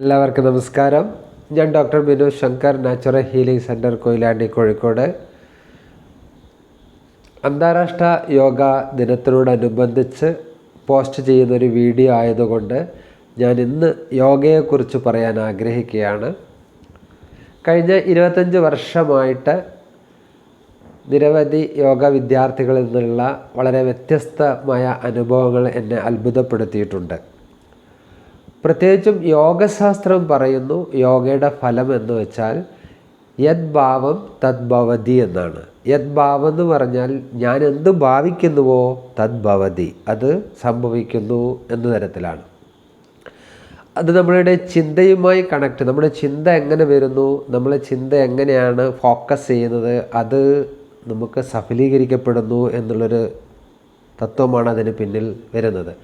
എല്ലാവർക്കും നമസ്കാരം. ഞാൻ doctor Binu Shankar natural healing centre Koyilandy Kozhikode. അന്താരാഷ്ട്ര യോഗ ദിനത്തിനോടനുബന്ധിച്ച് പോസ്റ്റ് ചെയ്യുന്നൊരു വീഡിയോ ആയതുകൊണ്ട് ഞാൻ ഇന്ന് യോഗയെക്കുറിച്ച് പറയാൻ ആഗ്രഹിക്കുകയാണ്. കഴിഞ്ഞ ഇരുപത്തഞ്ച് വർഷമായിട്ട് നിരവധി യോഗ വിദ്യാർത്ഥികളിൽ നിന്നുള്ള വളരെ വ്യത്യസ്തമായ അനുഭവങ്ങൾ എന്നെ അത്ഭുതപ്പെടുത്തിയിട്ടുണ്ട്. പ്രത്യേകിച്ചും യോഗശാസ്ത്രം പറയുന്നു യോഗയുടെ ഫലം എന്ന് വെച്ചാൽ യത് ഭാവം തദ്ഭവതി എന്നാണ്. യത് ഭാവം എന്ന് പറഞ്ഞാൽ ഞാൻ എന്ത് ഭാവിക്കുന്നുവോ തദ്ഭവതി അത് സംഭവിക്കുന്നു എന്ന തരത്തിലാണ്. അത് നമ്മളുടെ ചിന്തയുമായി കണക്ട്. നമ്മുടെ ചിന്ത എങ്ങനെ വരുന്നു? നമ്മളെ ചിന്ത എങ്ങനെയാണ് ഫോക്കസ് ചെയ്യുന്നത്? അത് നമുക്ക് സഫലീകരിക്കപ്പെടുന്നു എന്നുള്ളൊരു തത്വമാണ് അതിന് പിന്നിൽ വരുന്നത്.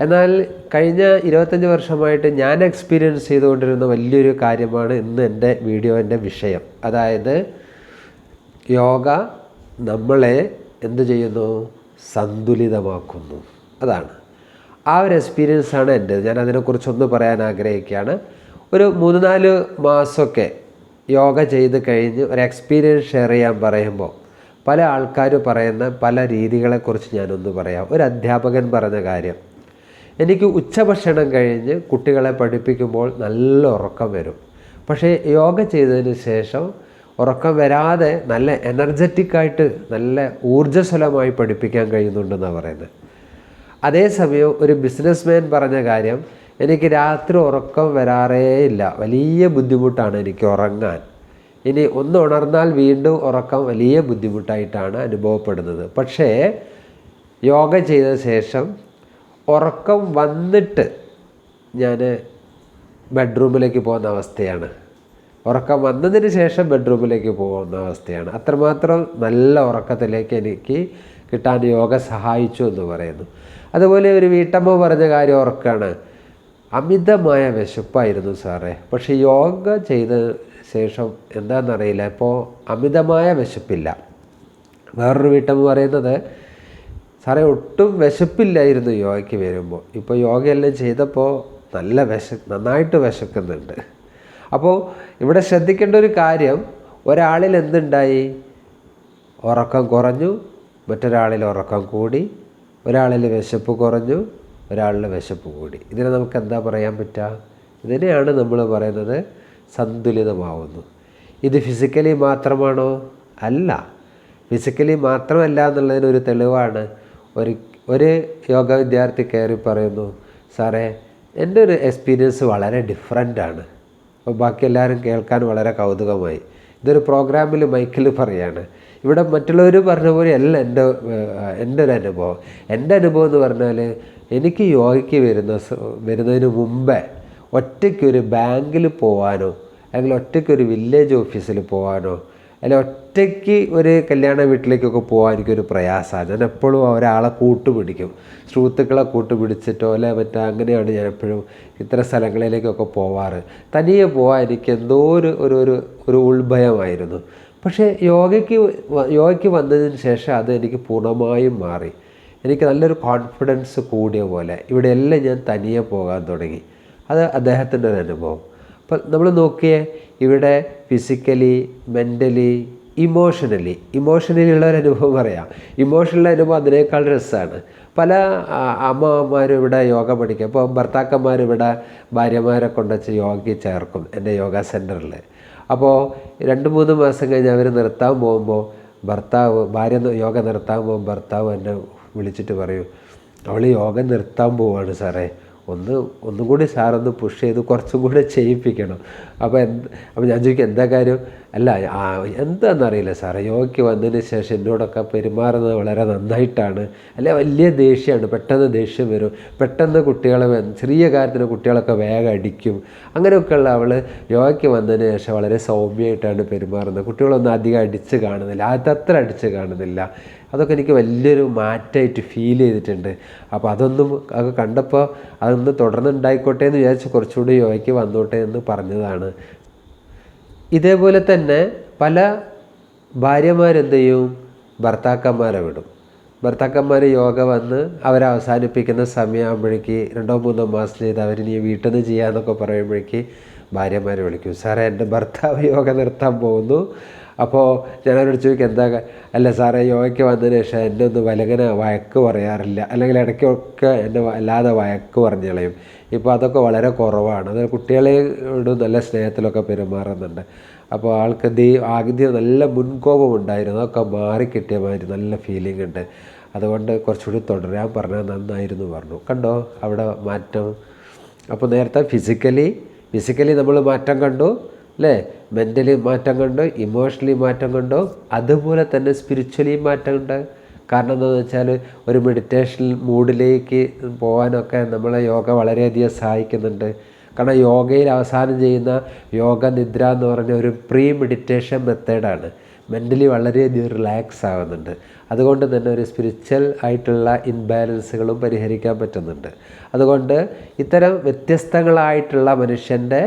എന്നാൽ കഴിഞ്ഞ ഇരുപത്തഞ്ച് വർഷമായിട്ട് ഞാൻ എക്സ്പീരിയൻസ് ചെയ്തുകൊണ്ടിരുന്ന വലിയൊരു കാര്യമാണ് ഇന്ന് എന്റെ വീഡിയോന്റെ വിഷയം. അതായത് യോഗ നമ്മളെ എന്ത് ചെയ്യുന്നു? സന്തുലിതമാക്കുന്നു. അതാണ്. ആ ഒരു എക്സ്പീരിയൻസ് ആണ് എന്റെ. ഞാൻ അതിനെക്കുറിച്ചൊന്ന് പറയാൻ ആഗ്രഹിക്കുകയാണ്. ഒരു മൂന്ന് നാല് മാസമൊക്കെ യോഗ ചെയ്ത് കഴിഞ്ഞ് ഒരു എക്സ്പീരിയൻസ് ഷെയർ ചെയ്യാൻ പറയുമ്പോൾ പല ആൾക്കാർ പറയുന്ന പല രീതികളെക്കുറിച്ച് ഞാനൊന്ന് പറയാം. ഒരു അധ്യാപകൻ പറഞ്ഞ കാര്യം. എനിക്ക് ഉച്ചഭക്ഷണം കഴിഞ്ഞ് കുട്ടികളെ പഠിപ്പിക്കുമ്പോൾ നല്ല ഉറക്കം വരും. പക്ഷേ യോഗ ചെയ്തതിന് ശേഷം ഉറക്കം വരാതെ നല്ല എനർജറ്റിക്കായിട്ട് നല്ല ഊർജസ്വലമായി പഠിപ്പിക്കാൻ കഴിയുന്നുണ്ടെന്നാണ് പറയുന്നത്. അതേസമയം ഒരു ബിസിനസ്മാൻ പറഞ്ഞ കാര്യം എനിക്ക് രാത്രി ഉറക്കം വരാറേ ഇല്ല വലിയ ബുദ്ധിമുട്ടാണ് എനിക്ക് ഉറങ്ങാൻ. ഇനി ഒന്ന് ഉണർന്നാൽ വീണ്ടും ഉറക്കം വലിയ ബുദ്ധിമുട്ടായിട്ടാണ് അനുഭവപ്പെടുന്നത്. പക്ഷേ യോഗ ചെയ്ത ശേഷം ഉറക്കം വന്നിട്ട് ഞാൻ ബെഡ്റൂമിലേക്ക് പോകുന്ന അവസ്ഥയാണ്. ഉറക്കം വന്നതിന് ശേഷം ബെഡ്റൂമിലേക്ക് പോകുന്ന അവസ്ഥയാണ്. അത്രമാത്രം നല്ല ഉറക്കത്തിലേക്ക് എനിക്ക് കിട്ടാൻ യോഗ സഹായിച്ചു എന്ന് പറയുന്നു. അതുപോലെ ഒരു വീട്ടമ്മ പറഞ്ഞ കാര്യം ഓർക്കാണ്. അമിതമായ വിശപ്പായിരുന്നു സാറേ. പക്ഷേ യോഗ ചെയ്ത ശേഷം എന്താണെന്നറിയില്ല. ഇപ്പോൾ അമിതമായ വിശപ്പില്ല. വേറൊരു വീട്ടമ്മ പറയുന്നത് സാറേ ഒട്ടും വിശപ്പില്ലായിരുന്നു യോഗയ്ക്ക് വരുമ്പോൾ. ഇപ്പോൾ യോഗയെല്ലാം ചെയ്തപ്പോൾ നല്ല വിശ നന്നായിട്ട് വിശക്കുന്നുണ്ട്. അപ്പോൾ ഇവിടെ ശ്രദ്ധിക്കേണ്ട ഒരു കാര്യം ഒരാളിൽ എന്തുണ്ടായി? ഉറക്കം കുറഞ്ഞു മറ്റൊരാളിൽ ഉറക്കം കൂടി ഒരാളിൽ വിശപ്പ് കുറഞ്ഞു ഒരാളിൽ വിശപ്പ് കൂടി. ഇതിനെ നമുക്ക് എന്താ പറയാൻ പറ്റുക? ഇതിനെയാണ് നമ്മൾ പറയുന്നത് സന്തുലിതമാവുന്നു. ഇത് ഫിസിക്കലി മാത്രമാണോ? അല്ല. ഫിസിക്കലി മാത്രമല്ല എന്നുള്ളതിനൊരു തെളിവാണ് ഒരു ഒരു യോഗ വിദ്യാർത്ഥി കയറി പറയുന്നു സാറേ എന്റെ ഒരു എക്സ്പീരിയൻസ് വളരെ ഡിഫറെന്റാണ് അപ്പോൾ ബാക്കി എല്ലാവരും കേൾക്കാൻ വളരെ കൗതുകമായി. ഇതൊരു പ്രോഗ്രാമിൽ മൈക്കിൽ പറയാണ്. ഇവിടെ മറ്റുള്ളവർ പറഞ്ഞ പോലെ അല്ല എന്റെ എന്റെ ഒരു അനുഭവം. എന്റെ അനുഭവം എന്ന് പറഞ്ഞാൽ എനിക്ക് യോഗയ്ക്ക് വരുന്ന വരുന്നതിന് മുമ്പേ ഒറ്റയ്ക്കൊരു ബാങ്കിൽ പോകാനോ അല്ലെങ്കിൽ ഒറ്റയ്ക്കൊരു വില്ലേജ് ഓഫീസിൽ പോകാനോ അല്ലെ ഒറ്റയ്ക്ക് ഒരു കല്യാണ വീട്ടിലേക്കൊക്കെ പോകാൻ എനിക്കൊരു പ്രയാസമാണ്. ഞാൻ എപ്പോഴും ഒരാളെ കൂട്ടുപിടിക്കും. സുഹൃത്തുക്കളെ കൂട്ടുപിടിച്ചിട്ടോ അല്ലെ മറ്റോ അങ്ങനെയാണ് ഞാൻ എപ്പോഴും ഇത്തരം സ്ഥലങ്ങളിലേക്കൊക്കെ പോവാറ്. തനിയെ പോകാൻ എനിക്ക് എന്തോ ഒരു ഒരു ഒരു ഒരു ഉൾഭയമായിരുന്നു. പക്ഷേ യോഗയ്ക്ക് യോഗയ്ക്ക് വന്നതിന് ശേഷം അത് എനിക്ക് പൂർണമായും മാറി. എനിക്ക് നല്ലൊരു കോൺഫിഡൻസ് കൂടിയ പോലെ ഇവിടെയെല്ലാം ഞാൻ തനിയെ പോകാൻ തുടങ്ങി. അത് അദ്ദേഹത്തിന്റെ ഒരു അനുഭവം. അപ്പം നമ്മൾ നോക്കിയേ ഇവിടെ ഫിസിക്കലി മെന്റലി ഇമോഷണലി ഇമോഷണലി ഉള്ള ഒരു അനുഭവം പറയാം. ഇമോഷണൽ അനുഭവം അതിനേക്കാൾ രസമാണ് പല അമ്മമാരും ഇവിടെ യോഗ പഠിക്കും. അപ്പോൾ ഭർത്താക്കന്മാർ ഇവിടെ ഭാര്യമാരെ കൊണ്ടുവച്ച് യോഗയ്ക്ക് ചേർക്കും എന്റെ യോഗ സെന്ററിൽ അപ്പോൾ രണ്ട് മൂന്ന് മാസം കഴിഞ്ഞ് അവർ നിർത്താൻ പോകുമ്പോൾ ഭർത്താവ് ഭാര്യ യോഗ നിർത്താൻ പോകുമ്പോൾ ഭർത്താവ് എന്നെ വിളിച്ചിട്ട് പറയും അവൾ യോഗ നിർത്താൻ പോവാണ് സാറേ. ഒന്ന് ഒന്നും കൂടി സാറൊന്ന് പുഷ് ചെയ്ത് കുറച്ചും കൂടെ ചെയ്യിപ്പിക്കണം. അപ്പോൾ എന്ത് അപ്പോൾ ഞാൻ ചോദിക്കും എന്താ കാര്യം? അല്ല എന്താണെന്നറിയില്ല സാറേ. യോഗയ്ക്ക് വന്നതിന് ശേഷം എന്നോടൊക്കെ പെരുമാറുന്നത് വളരെ നന്നായിട്ടാണ്. അല്ലെ വലിയ ദേഷ്യമാണ്. പെട്ടെന്ന് ദേഷ്യം വരും. പെട്ടെന്ന് കുട്ടികളെ ചെറിയ കാര്യത്തിന് കുട്ടികളൊക്കെ വേഗം അടിക്കും. അങ്ങനെയൊക്കെയുള്ള അവൾ യോഗയ്ക്ക് വന്നതിന് ശേഷം വളരെ സൗമ്യമായിട്ടാണ് പെരുമാറുന്നത്. കുട്ടികളൊന്നും അധികം അടിച്ച് കാണുന്നില്ല. ആദ്യത്തെ അടിച്ച് കാണുന്നില്ല. അതൊക്കെ എനിക്ക് വലിയൊരു മാറ്റമായിട്ട് ഫീൽ ചെയ്തിട്ടുണ്ട്. അപ്പോൾ അതൊന്നും അത് കണ്ടപ്പോൾ അതൊന്ന് തുടർന്നുണ്ടായിക്കോട്ടെ എന്ന് വിചാരിച്ച് കുറച്ചുകൂടി യോഗയ്ക്ക് വന്നോട്ടെ എന്ന് പറഞ്ഞതാണ്. ഇതേപോലെ തന്നെ പല ഭാര്യമാരെന്ത് ചെയ്യും ഭർത്താക്കന്മാരെ വിടും. ഭർത്താക്കന്മാർ യോഗ വന്ന് അവരവസാനിപ്പിക്കുന്ന സമയമാകുമ്പോഴേക്ക് രണ്ടോ മൂന്നോ മാസം ചെയ്ത് അവരിനി വീട്ടിൽ നിന്ന് ചെയ്യാമെന്നൊക്കെ പറയുമ്പോഴേക്ക് ഭാര്യമാരെ വിളിക്കും. സാറേ എന്റെ ഭർത്താവ് യോഗ നിർത്താൻ പോകുന്നു. അപ്പോൾ ഞാനവരോട് ചോദിക്കും എന്താ അല്ല സാറേ യോഗയ്ക്ക് വന്നതിന് ശേഷം എന്നെ ഒന്ന് വലങ്ങനെ വഴക്ക് പറയാറില്ല. അല്ലെങ്കിൽ ഇടയ്ക്കൊക്കെ എന്നെ വല്ലാതെ വഴക്ക് പറഞ്ഞു കളയും. ഇപ്പോൾ അതൊക്കെ വളരെ കുറവാണ്. അത് കുട്ടികളെയോട് നല്ല സ്നേഹത്തിലൊക്കെ പെരുമാറുന്നുണ്ട്. അപ്പോൾ ആൾക്ക് ദീ ആദ്യം നല്ല മുൻകോപം ഉണ്ടായിരുന്നു. അതൊക്കെ മാറിക്കിട്ടിയ മാതിരി നല്ല ഫീലിംഗ് ഉണ്ട്. അതുകൊണ്ട് കുറച്ചുകൂടി തുടരാൻ പറഞ്ഞാൽ നന്നായിരുന്നു പറഞ്ഞു. കണ്ടോ? അവിടെ മാറ്റം. അപ്പോൾ നേരത്തെ ഫിസിക്കലി ഫിസിക്കലി നമ്മൾ മാറ്റം കണ്ടു. അല്ലേ മെന്റലി മാറ്റം കണ്ടു? ഇമോഷണലി മാറ്റം കണ്ടു? അതുപോലെ തന്നെ സ്പിരിച്വലി മാറ്റം ഉണ്ട്. കാരണം എന്താണെന്ന് വെച്ചാൽ ഒരു മെഡിറ്റേഷൻ മൂഡിലേക്ക് പോകാനൊക്കെ നമ്മളെ യോഗ വളരെയധികം സഹായിക്കുന്നുണ്ട്. കാരണം യോഗയിൽ അവസാനം ചെയ്യുന്ന യോഗ നിദ്ര എന്ന് പറഞ്ഞ ഒരു പ്രീ മെഡിറ്റേഷൻ മെത്തേഡാണ് മെന്റലി വളരെയധികം റിലാക്സ് ആവുന്നുണ്ട്. അതുകൊണ്ട് തന്നെ ഒരു സ്പിരിച്വൽ ആയിട്ടുള്ള ഇൻബാലൻസുകളും പരിഹരിക്കാൻ പറ്റുന്നുണ്ട്. അതുകൊണ്ട് ഇത്തരം വ്യത്യസ്തങ്ങളായിട്ടുള്ള മനുഷ്യന്റെ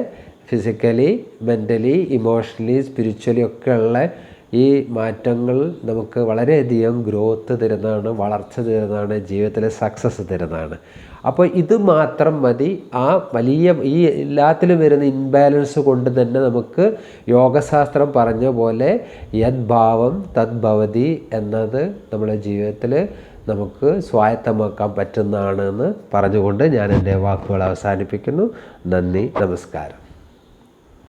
ഫിസിക്കലി മെന്റലി ഇമോഷണലി സ്പിരിച്വലി ഒക്കെയുള്ള ഈ മാറ്റങ്ങൾ നമുക്ക് വളരെയധികം ഗ്രോത്ത് തരുന്നതാണ് വളർച്ച തരുന്നതാണ് ജീവിതത്തിലെ സക്സസ് തരുന്നതാണ്. അപ്പോൾ ഇത് മാത്രം മതി. ആ വലിയ ഈ എല്ലാത്തിലും വരുന്ന ഇൻബാലൻസ് കൊണ്ട് തന്നെ നമുക്ക് യോഗശാസ്ത്രം പറഞ്ഞ പോലെ യദ്ഭാവം തദ്ഭവതി എന്നത് നമ്മുടെ ജീവിതത്തിൽ നമുക്ക് സ്വായത്തമാക്കാൻ പറ്റുന്നതാണെന്ന് പറഞ്ഞുകൊണ്ട് ഞാൻ എന്റെ വാക്കുകൾ അവസാനിപ്പിക്കുന്നു. നന്ദി നമസ്കാരം.